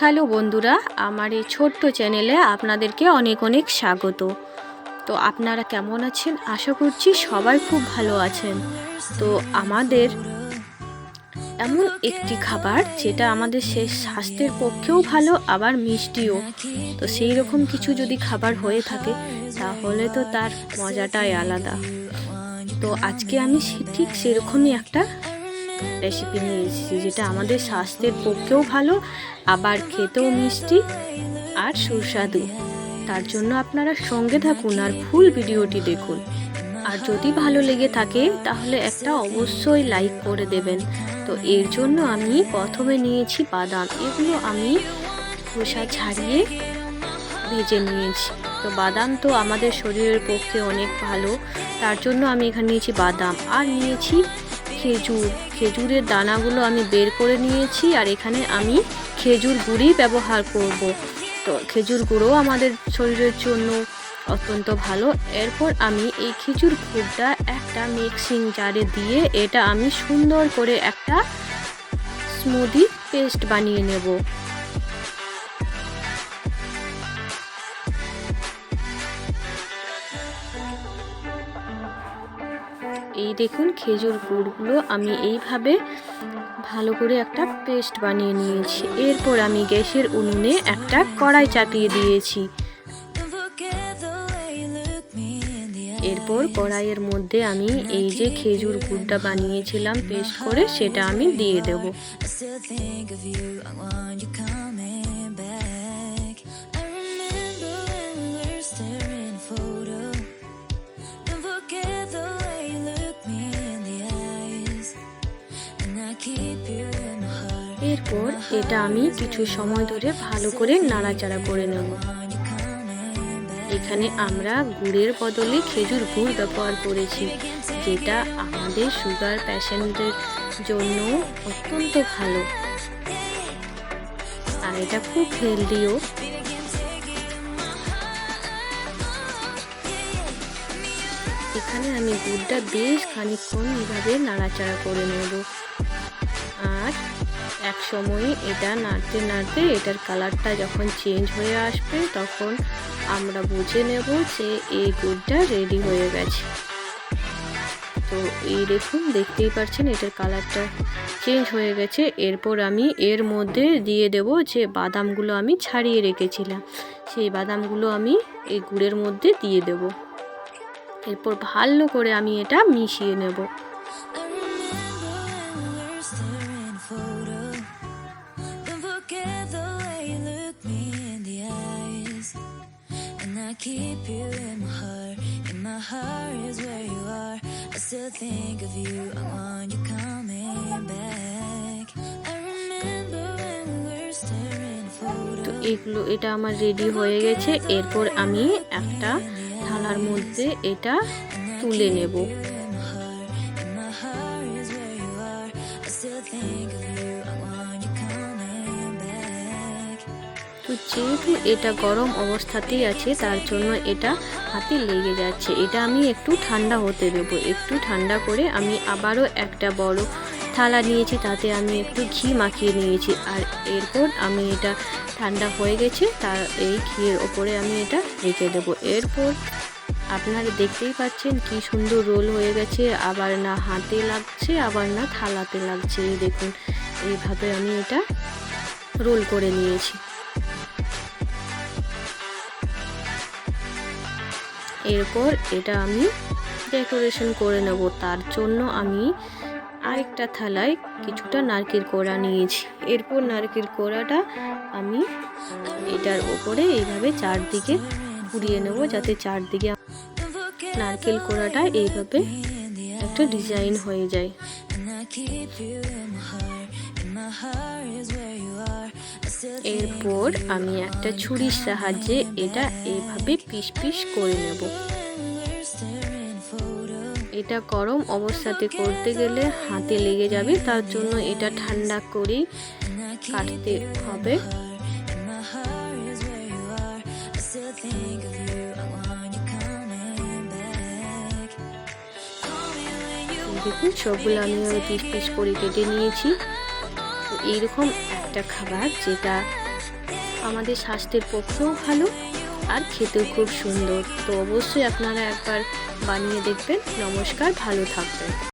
Hello বন্ধুরা, আমার এই ছোট্ট চ্যানেলে আপনাদেরকে অনেক অনেক স্বাগত। তো আপনারা কেমন আছেন? আশা করছি সবাই খুব ভালো আছেন। তো আমাদের এমন একটি খাবার যেটা আমাদের সে স্বাস্থ্যের পক্ষেও ভালো, আবার মিষ্টিও। তো সেই রকম কিছু যদি খাবার হয়ে থাকে, তাহলে তো তার মজাটাই আলাদা। তো আজকে আমি ঠিক সেরকমই একটা রেসিপি নিয়ে এসেছি যেটা আমাদের স্বাস্থ্যের পক্ষেও ভালো, আবার খেতেও মিষ্টি আর সুস্বাদু। তার জন্য আপনারা সঙ্গে থাকুন আর ফুল ভিডিওটি দেখুন। আর যদি ভালো লেগে থাকে, তাহলে একটা অবশ্যই লাইক করে দেবেন। তো এর জন্য আমি প্রথমে নিয়েছি বাদাম। এগুলো আমি খোসা ছাড়িয়ে ভেজে নিয়েছি। তো বাদাম তো আমাদের শরীরের পক্ষে অনেক ভালো, তার জন্য আমি এখানে নিয়েছি বাদাম। আর নিয়েছি খেজুর। খেজুরের দানাগুলো আমি বের করে নিয়েছি আর এখানে আমি খেজুর গুঁড়ি ব্যবহার করব। তো খেজুর গুঁড়ো আমাদের শরীরের জন্য অত্যন্ত ভালো। এরপর আমি এই খেজুর গুড়টা একটা মিক্সিং জারে দিয়ে এটা আমি সুন্দর করে একটা স্মুদি পেস্ট বানিয়ে নেব। এই দেখুন খেজুর গুড়গুলো আমি এইভাবে ভালো করে একটা পেস্ট বানিয়ে নিয়েছি। এরপর আমি গ্যাসের উনুনে একটা কড়াই চাপিয়ে দিয়েছি। এরপর কড়াইয়ের মধ্যে আমি এই যে খেজুর গুড়টা বানিয়েছিলাম পেস্ট করে, সেটা আমি দিয়ে দেব। এরপর এটা আমি কিছু সময় ধরে ভালো করে নাড়াচাড়া করে নেব. এখানে আমরা গুড়ের বদলে খেজুর গুড় ব্যবহার করেছি, যেটা আমাদের সুগার প্যাশেন্টদের জন্য অত্যন্ত ভালো আর এটা খুব হেলদিও এখানে আমি গুড়টা বেশ খানিকক্ষণ এইভাবে নাড়াচাড়া করে নেব। আর এক সময় এটা নাড়তে নাড়তে এটার কালারটা যখন চেঞ্জ হয়ে আসবে, তখন আমরা বুঝে নেব যে এই গুড়টা রেডি হয়ে গেছে। তো এই দেখুন, দেখতেই পাচ্ছেন এটার কালারটা চেঞ্জ হয়ে গেছে। এরপর আমি এর মধ্যে দিয়ে দেব যে বাদামগুলো আমি ছাড়িয়ে রেখেছিলাম। সেই বাদামগুলো আমি এই গুড়ের মধ্যে দিয়ে দেব। এরপর ভালো করে আমি এটা মিশিয়ে নেব। এগুলো এটা আমার রেডি হয়ে গেছে। এরপর আমি একটা থালার মধ্যে এটা তুলে নেব. তো যেহেতু এটা গরম অবস্থাতেই আছে, তার জন্য এটা হাতে লেগে যাচ্ছে। এটা আমি একটু ঠান্ডা হতে দেবো। একটু ঠান্ডা করে আমি আবারও একটা বড় থালা নিয়েছি, তাতে আমি একটু ঘি মাখিয়ে নিয়েছি। আর এরপর আমি এটা ঠান্ডা হয়ে গেছে তার এই ঘিয়ের ওপরে আমি এটা রেখে দেবো। এরপর আপনারা দেখতেই পাচ্ছেন কি সুন্দর রোল হয়ে গেছে। আবার না হাতে লাগছে, আবার না থালাতে লাগছে। এই দেখুন, এইভাবে আমি এটা রোল করে নিয়েছি। এরপর এটা আমি ডেকোরেশন করে নেব। তার জন্য আমি আরেকটা থালায় কিছুটা নারকেল কোড়া নিয়েছি। এরপর নারকেল কোড়াটা আমি এটার ওপরে এইভাবে চারদিকে ঘুরিয়ে নেব, যাতে চারদিকে নারকেল কোড়াটা এইভাবে একটা ডিজাইন হয়ে যায় এরপর আমি একটা ছুরির সাহায্যে এটা এইভাবে পিস পিস করে নেব. এটা গরম অবস্থাতে করতে গেলে হাতে লেগে যাবে, তার জন্য এটা ঠান্ডা keep কাটতে হবে দেখুন, সবগুলো আমি পিস পিস করে কেটে নিয়েছি। তো এইরকম একটা খাবার যেটা আমাদের স্বাস্থ্যের পক্ষেও ভালো আর খেতেও খুব সুন্দর। তো অবশ্যই আপনারা একবার বানিয়ে দেখবেন। নমস্কার, ভালো থাকবেন।